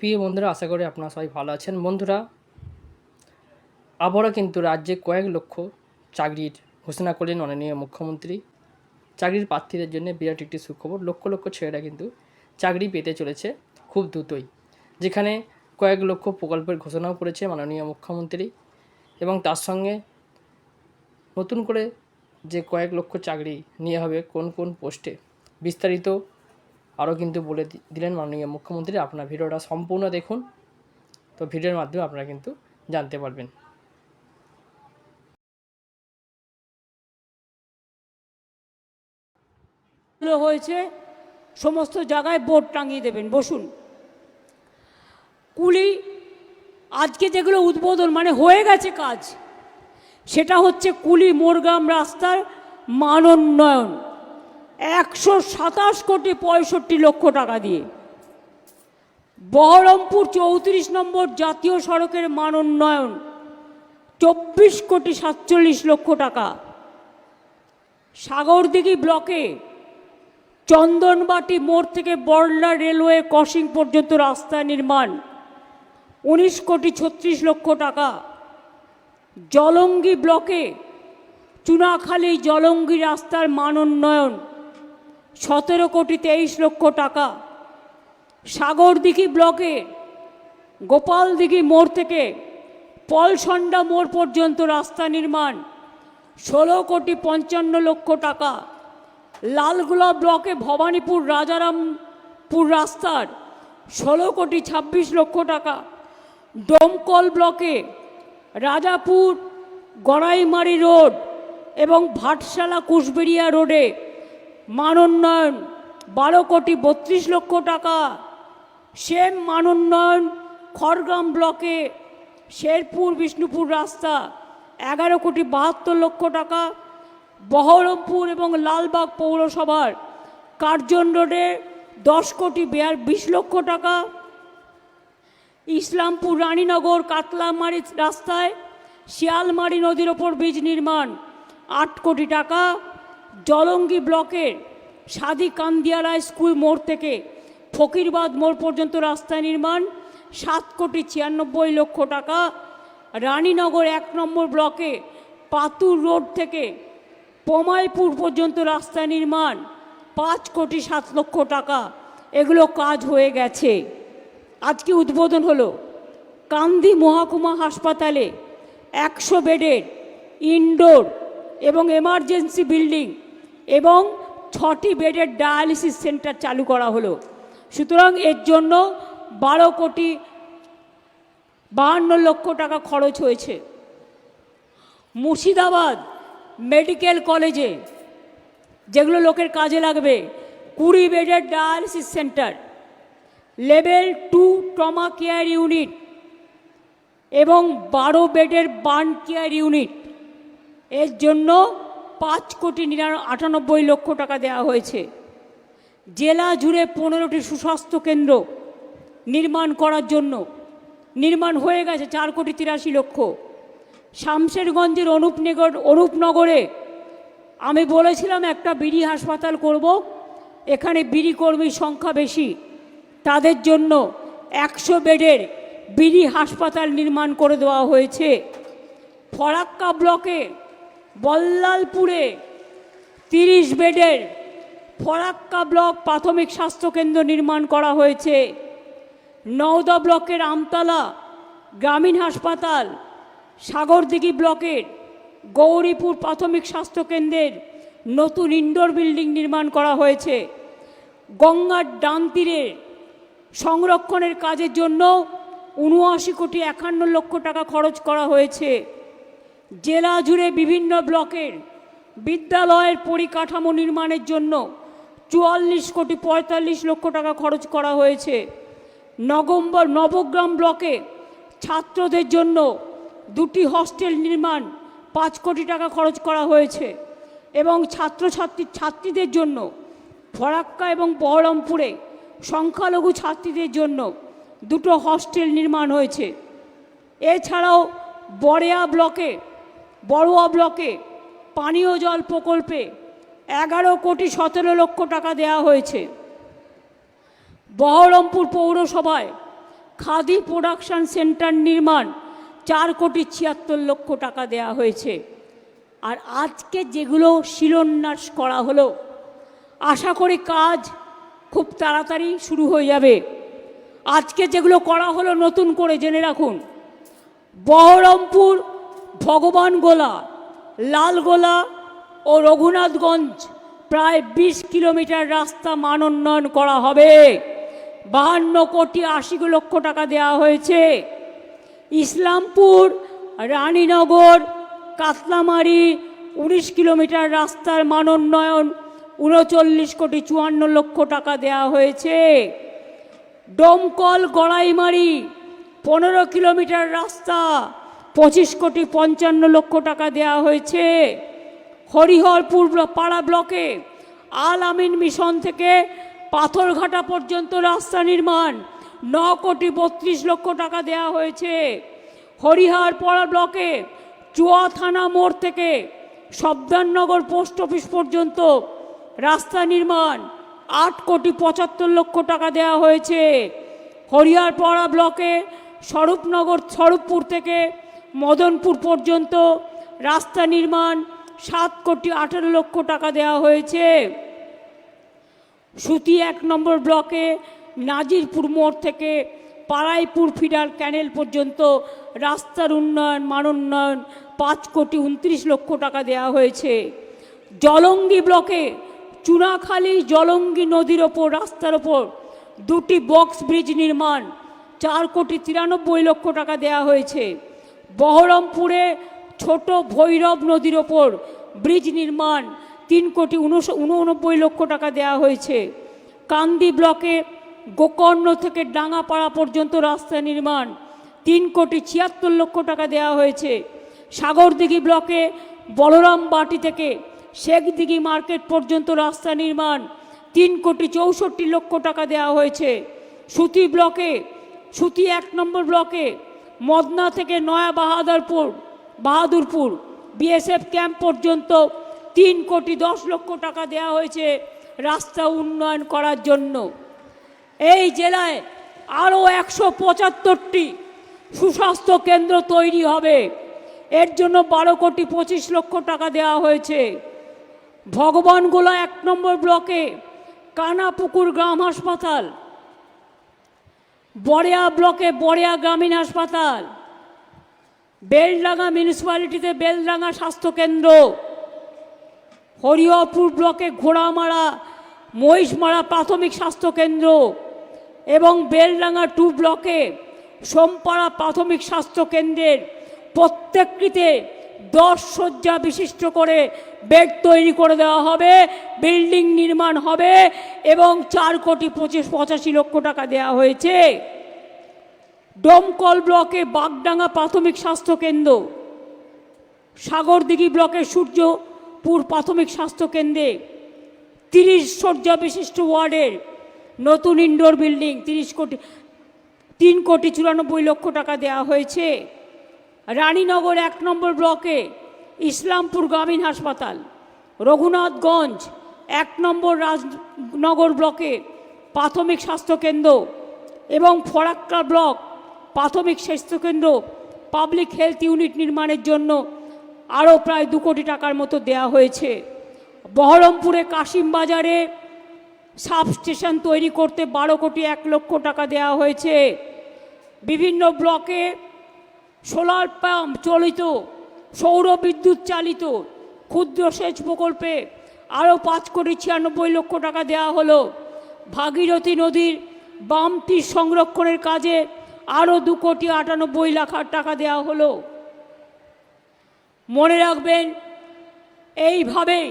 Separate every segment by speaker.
Speaker 1: প্রিয় বন্ধুরা, আশা করি আপনারা সবাই ভালো আছেন। বন্ধুরা, আবারও কিন্তু রাজ্যে কয়েক লক্ষ চাকরির ঘোষণা করলেন মাননীয় মুখ্যমন্ত্রী। চাকরির প্রার্থীদের জন্য বিরাট একটি সুখবর, লক্ষ লক্ষ ছেলেরা কিন্তু চাকরি পেতে চলেছে খুব দ্রুতই, যেখানে কয়েক লক্ষ প্রকল্পের ঘোষণাও করেছে মাননীয় মুখ্যমন্ত্রী এবং তার সঙ্গে নতুন করে যে কয়েক লক্ষ চাকরি নিয়ে হবে, কোন কোন পোস্টে বিস্তারিত আরও কিন্তু বলে দিলেন মাননীয় মুখ্যমন্ত্রী, আপনার ভিডিওটা সম্পূর্ণ দেখুন। তো ভিডিওর মাধ্যমে আপনারা কিন্তু জানতে পারবেন।
Speaker 2: হয়েছে, সমস্ত জায়গায় বোর্ড টাঙিয়ে দেবেন, বসুন। কুলি, আজকে যেগুলো উদ্বোধন মানে হয়ে গেছে কাজ, সেটা হচ্ছে কুলি মোরগ্রাম রাস্তার মানোন্নয়ন। একশো সাতাশ কোটি পঁয়ষট্টি লক্ষ টাকা দিয়ে। বহরমপুর চৌত্রিশ নম্বর জাতীয় সড়কের মান উন্নয়ন, চব্বিশ কোটি সাতচল্লিশ লক্ষ টাকা। সাগরদিঘি ব্লকে চন্দনবাটি মোড় থেকে বড়লা রেলওয়ে ক্রসিং পর্যন্ত রাস্তা নির্মাণ, উনিশ কোটি ছত্রিশ লক্ষ টাকা। জলঙ্গি ব্লকে চুনাখালী জলঙ্গি রাস্তার মান উন্নয়ন সতেরো কোটি তেইশ লক্ষ টাকা। সাগরদিঘি ব্লকে, গোপালদিঘি মোড় থেকে পলসন্ডা মোড় পর্যন্ত রাস্তা নির্মাণ, ষোলো কোটি পঞ্চান্ন লক্ষ টাকা। লালগোলা ব্লকে ভবানীপুর রাজারামপুর রাস্তার ষোলো কোটি ছাব্বিশ লক্ষ টাকা। ডোমকল ব্লকে রাজাপুর গড়াইমারি রোড এবং ভাটশালা কুশবেড়িয়া রোডে মানোন্নয়ন, বারো কোটি বত্রিশ লক্ষ টাকা। সেম মানোন্নয়ন, খড়গ্রাম ব্লকে শেরপুর, বিষ্ণুপুর রাস্তা, এগারো কোটি বাহাত্তর লক্ষ টাকা। বহরমপুর এবং লালবাগ পৌরসভার কার্জন রোডে দশ কোটি বেয়ার বিশ লক্ষ টাকা। ইসলামপুর, রানীনগর, কাতলামারি রাস্তায় শিয়ালমারি নদীর ওপর ব্রিজ নির্মাণ, আট কোটি টাকা। জলঙ্গি ব্লকের সাদি কান্দিয়ারায় স্কুল মোড় থেকে ফকিরবাদ মোড় পর্যন্ত রাস্তা নির্মাণ, সাত কোটি ছিয়ানব্বই লক্ষ টাকা। রানীনগর এক নম্বর ব্লকে পাতুর রোড থেকে পমাইপুর পর্যন্ত রাস্তা নির্মাণ, পাঁচ কোটি সাত লক্ষ টাকা। এগুলো কাজ হয়ে গেছে। আজকে উদ্বোধন হলো কান্দি মহকুমা হাসপাতালে একশো বেডের ইনডোর এবং এমার্জেন্সি বিল্ডিং এবং ছটি বেডের ডায়ালিসিস সেন্টার চালু করা হলো। সুতরাং এর জন্য বারো কোটি বাহান্ন লক্ষ টাকা খরচ হয়েছে। মুর্শিদাবাদ মেডিকেল কলেজে, যেগুলো লোকের কাজে লাগবে, কুড়ি বেডের dialysis centre, level two trauma care unit এবং বারো বেডের বার্ন কেয়ার ইউনিট। এর জন্য পাঁচ কোটি নিরান, আটানব্বই লক্ষ টাকা দেওয়া হয়েছে। জেলা জুড়ে পনেরোটি সুস্বাস্থ্য কেন্দ্র নির্মাণ করার জন্য। নির্মাণ হয়ে গেছে চার কোটি তিরাশি লক্ষ। শামশেরগঞ্জের অনুপনগর, অনুপনগরে আমি বলেছিলাম একটা বিড়ি হাসপাতাল করব, এখানে বিড়ি কর্মীর সংখ্যা বেশি। তাদের জন্য একশো বেডের বিড়ি হাসপাতাল নির্মাণ করে দেওয়া হয়েছে। ফরাক্কা ব্লকে বল্লালপুরে তিরিশ বেডের ফরাক্কা ব্লক প্রাথমিক স্বাস্থ্যকেন্দ্র নির্মাণ করা হয়েছে। নওদা ব্লকের আমতলা গ্রামীণ হাসপাতাল সাগরদিঘি ব্লকের গৌরীপুর প্রাথমিক স্বাস্থ্যকেন্দ্রের নতুন ইনডোর বিল্ডিং নির্মাণ করা হয়েছে। গঙ্গার ডান তীরে সংরক্ষণের কাজের জন্য উনআশি কোটি একান্ন লক্ষ টাকা খরচ করা হয়েছে। জেলা জুড়ে বিভিন্ন ব্লকের বিদ্যালয়ের পরিকাঠামো নির্মাণের জন্য চুয়াল্লিশ কোটি পঁয়তাল্লিশ লক্ষ টাকা খরচ করা হয়েছে। নগম্বর নবগ্রাম ব্লকে ছাত্রদের জন্য দুটি হস্টেল নির্মাণ পাঁচ কোটি টাকা খরচ করা হয়েছে এবং ছাত্রছাত্রী ছাত্রীদের জন্য ফরাক্কা এবং বহরমপুরে সংখ্যালঘু ছাত্রীদের জন্য দুটো হস্টেল নির্মাণ হয়েছে। এছাড়াও বড়েয়া ব্লকে বড়ুয়া ব্লকে পানীয় জল প্রকল্পে এগারো কোটি সতেরো লক্ষ টাকা দেওয়া হয়েছে। বহরমপুর পৌরসভায় খাদি প্রোডাকশন সেন্টার নির্মাণ চার কোটি ছিয়াত্তর লক্ষ টাকা দেয়া হয়েছে। আর আজকে যেগুলো শিলান্যাস করা হলো, আশা করি কাজ খুব তাড়াতাড়ি শুরু হয়ে যাবে। আজকে যেগুলো করা হলো নতুন করে জেনে রাখুন। বহরমপুর ভগবানগোলা লালগোলা ও রঘুনাথগঞ্জ, প্রায় বিশ কিলোমিটার রাস্তা মান উন্নয়ন করা হবে। বাহান্ন কোটি আশি লক্ষ টাকা দেওয়া হয়েছে। ইসলামপুর, রানীনগর, কাতলামারি উনিশ কিলোমিটার রাস্তার মান উন্নয়ন উনচল্লিশ কোটি চুয়ান্ন লক্ষ টাকা দেওয়া হয়েছে। ডোমকল গড়াইমারি, পনেরো কিলোমিটার রাস্তা পঁচিশ কোটি পঞ্চান্ন লক্ষ টাকা দেওয়া হয়েছে হরিহরপুর পাড়া ব্লকে। আল আমিন মিশন থেকে পাথরঘাটা পর্যন্ত রাস্তা নির্মাণ, ন কোটি বত্রিশ লক্ষ টাকা দেওয়া হয়েছে। হরিহর পাড়া ব্লকে চুয়া থানা মোড় থেকে সবদাননগর পোস্ট অফিস পর্যন্ত রাস্তা নির্মাণ, আট কোটি পঁচাত্তর লক্ষ টাকা দেওয়া হয়েছে। হরিয়ারপাড়া ব্লকে স্বরূপনগর, স্বরূপপুর থেকে মদনপুর পর্যন্ত রাস্তা নির্মাণ সাত কোটি আঠারো লক্ষ টাকা দেওয়া হয়েছে। সুতি এক নম্বর ব্লকে নাজিরপুর মোড় থেকে পাড়াইপুর ফিডার ক্যানেল পর্যন্ত রাস্তার উন্নয়ন, মান উন্নয়ন পাঁচ কোটি উনত্রিশ লক্ষ টাকা দেওয়া হয়েছে। জলঙ্গি ব্লকে চুনাখালী জলঙ্গি নদীর ওপর, রাস্তার ওপর দুটি বক্স ব্রিজ নির্মাণ চার কোটি তিরানব্বই লক্ষ টাকা দেওয়া হয়েছে। বহরমপুরে ছোট ভৈরব নদীর ওপর ব্রিজ নির্মাণ তিন কোটি উননব্বই লক্ষ টাকা দেওয়া হয়েছে। কান্দি ব্লকে গোকর্ণ থেকে ডাঙ্গাপাড়া পর্যন্ত রাস্তা নির্মাণ তিন কোটি ছিয়াত্তর লক্ষ টাকা দেওয়া হয়েছে। সাগরদিঘি ব্লকে বলরাম বাটি থেকে শেখদিঘি মার্কেট পর্যন্ত রাস্তা নির্মাণ তিন কোটি চৌষট্টি লক্ষ টাকা দেওয়া হয়েছে। সুতি ব্লকে, সুতি এক নম্বর ব্লকে মদনা থেকে নয়া বাহাদুরপুর বাহাদুরপুর বিএসএফ ক্যাম্প পর্যন্ত তিন কোটি দশ লক্ষ টাকা দেওয়া হয়েছে রাস্তা উন্নয়ন করার জন্য। এই জেলায় আরও একশো পঁচাত্তরটি সুস্বাস্থ্য কেন্দ্র তৈরি হবে। এর জন্য বারো কোটি পঁচিশ লক্ষ টাকা দেওয়া হয়েছে। ভগবানগোলা এক নম্বর ব্লকে কানাপুকুর গ্রাম হাসপাতাল বড়িয়া ব্লকে বড়িয়া গ্রামীণ হাসপাতাল, বেলডাঙ্গা মিউনিসিপ্যালিটিতে বেলডাঙ্গা স্বাস্থ্যকেন্দ্র, হরিহরপুর ব্লকে ঘোড়ামারা, মহিষমারা প্রাথমিক স্বাস্থ্যকেন্দ্র এবং বেলডাঙ্গা টু ব্লকে সোমপাড়া প্রাথমিক স্বাস্থ্যকেন্দ্রের প্রত্যেকটিতে দশ শয্যা বিশিষ্ট করে বেড তৈরি করে দেওয়া হবে, বিল্ডিং নির্মাণ হবে এবং চার কোটি পঁচিশ, পঁচাশি লক্ষ টাকা দেওয়া হয়েছে। ডোমকল ব্লকে বাগডাঙ্গা প্রাথমিক স্বাস্থ্যকেন্দ্র সাগরদিঘি ব্লকের সূর্যপুর প্রাথমিক স্বাস্থ্যকেন্দ্রে তিরিশ শয্যা বিশিষ্ট ওয়ার্ডের নতুন ইনডোর বিল্ডিং তিরিশ কোটি, তিন কোটি চুরানব্বই লক্ষ টাকা দেওয়া হয়েছে। রানীনগর এক নম্বর ব্লকে ইসলামপুর গ্রামীণ হাসপাতাল, রঘুনাথগঞ্জ এক নম্বর রাজনগর ব্লকে প্রাথমিক স্বাস্থ্যকেন্দ্র এবং ফরাক্কা ব্লক প্রাথমিক স্বাস্থ্যকেন্দ্র পাবলিক হেলথ ইউনিট নির্মাণের জন্য আরও প্রায় দু কোটি টাকার মতো দেয়া হয়েছে। বহরমপুরে কাশিমবাজারে সাব স্টেশন তৈরি করতে বারো কোটি এক লক্ষ টাকা দেওয়া হয়েছে। বিভিন্ন ব্লকে সোলার পাম্প চালিত, সৌর বিদ্যুৎ চালিত ক্ষুদ্র সেচ প্রকল্পে আরও পাঁচ কোটি ছিয়ানব্বই লক্ষ টাকা দেওয়া হলো। ভাগীরথী নদীর বাম তীর সংরক্ষণের কাজে আরও দু কোটি আটানব্বই লাখ টাকা দেওয়া হলো। মনে রাখবেন, এইভাবেই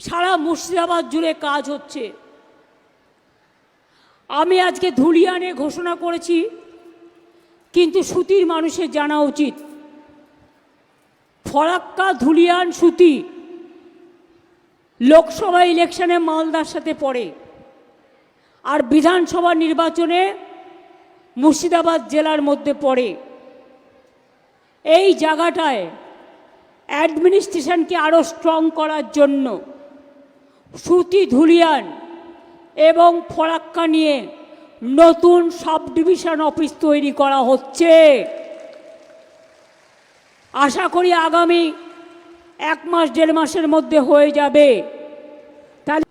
Speaker 2: সারা মুর্শিদাবাদ জুড়ে কাজ হচ্ছে। আমি আজকে ধুলিয়ানে ঘোষণা করেছি, কিন্তু সুতির মানুষের জানা উচিত। ফরাক্কা, ধুলিয়ান, সুতি লোকসভা ইলেকশনে মালদার সাথে পড়ে, আর বিধানসভা নির্বাচনে মুর্শিদাবাদ জেলার মধ্যে পড়ে। এই জায়গাটায় অ্যাডমিনিস্ট্রেশনকে আরও স্ট্রং করার জন্য সুতি, ধুলিয়ান এবং ফরাক্কা নিয়ে নতুন সাব ডিভিশন অফিস তৈরি করা হচ্ছে। আশা করি আগামী এক মাস, দেড় মাসের মধ্যে হয়ে যাবে। তাহলে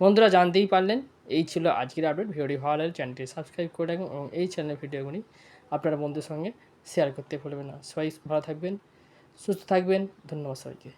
Speaker 1: বন্ধুরা জানতেই পারলেন, এই ছিল আজকের আপডেট। ভিডিওটি ভালো লাগলে চ্যানেলটি সাবস্ক্রাইব করে রাখুন এবং এই চ্যানেলের ভিডিওগুলি আপনারা বন্ধুদের সঙ্গে শেয়ার করতে ভুলবেন না। সবাই ভালো থাকবেন, সুস্থ থাকবেন। ধন্যবাদ সবাইকে।